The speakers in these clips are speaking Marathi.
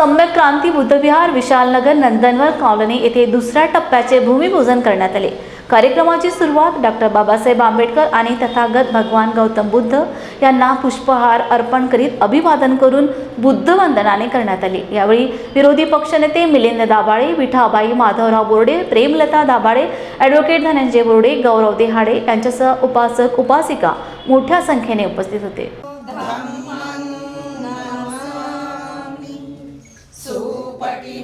सम्यक क्रांती बुद्धविहार विशालनगर नंदनवर कॉलनी येथे दुसऱ्या टप्प्याचे भूमिपूजन करण्यात आले. कार्यक्रमाची सुरुवात डॉक्टर बाबासाहेब आंबेडकर आणि तथागत भगवान गौतम बुद्ध यांना पुष्पहार अर्पण करीत अभिवादन करून बुद्ध वंदनाने करण्यात आली. यावेळी विरोधी पक्षनेते मिलिंद दाभाळे विठाबाई माधवराव बोर्डे प्रेमलता दाभाळे ॲडव्होकेट धनंजय बोर्डे गौरव देहाडे यांच्यासह उपासक उपासिका मोठ्या संख्येने उपस्थित होते.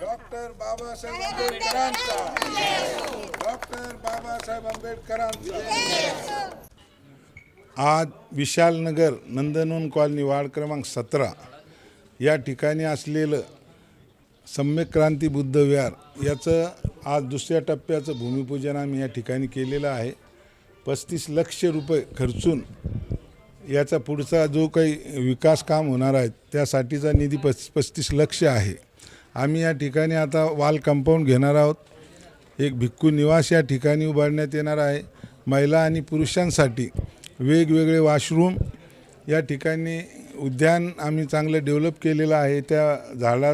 डॉक्टर बाबासाहेब आंबेडकरांचा. डॉक्टर बाबासाहेब आंबेडकरांचा. आज विशालनगर नंदनवन कॉलनी वार्ड क्रमांक सतरा. या ठिकाणी असलेलं सम्यक क्रांती बुद्ध विहार याचं आज दुसऱ्या टप्प्याचं भूमिपूजन आम्ही या ठिकाणी केलेलं आहे. पस्तीस लक्ष रुपये खर्चून याचा पुढचा जो काही विकास काम होणार आहे त्यासाठीचा निधी पस पस्तीस लक्ष आहे. आम्ही या ठिकाणी आता वाल कंपाऊंड घेणार आहोत. एक भिक्खू निवास या ठिकाणी उभारण्यात येणार आहे. महिला आणि पुरुषांसाठी वेगवेगळे वॉशरूम या ठिकाणी उद्यान आम्ही चांगलं डेव्हलप केलेलं आहे. त्या झाडा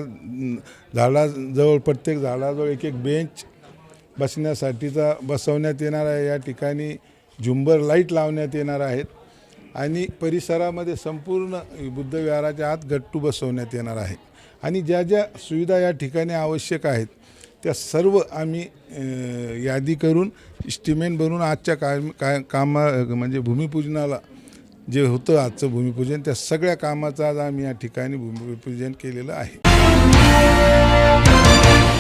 झाडाजवळ प्रत्येक झाडाजवळ एक एक बेंच बसण्यासाठीचा बसवण्यात येणार आहे. या ठिकाणी झुंबर लाइट लावण्यात येणार आहेत. आणि परिसरामध्ये संपूर्ण बुद्धविहाराच्या आत गट्टू बसवण्यात येणार आहे. आणि ज्या ज्या सुविधा या ठिकाणी आवश्यक आहेत त्या सर्व आम्ही यादी करून इस्टिमेंट बनवून आजच्या काम का कामा म्हणजे भूमिपूजनाला जे होतं आजचं भूमिपूजन त्या सगळ्या कामाचं आज आम्ही या ठिकाणी भूमिपूजन केलेलं आहे.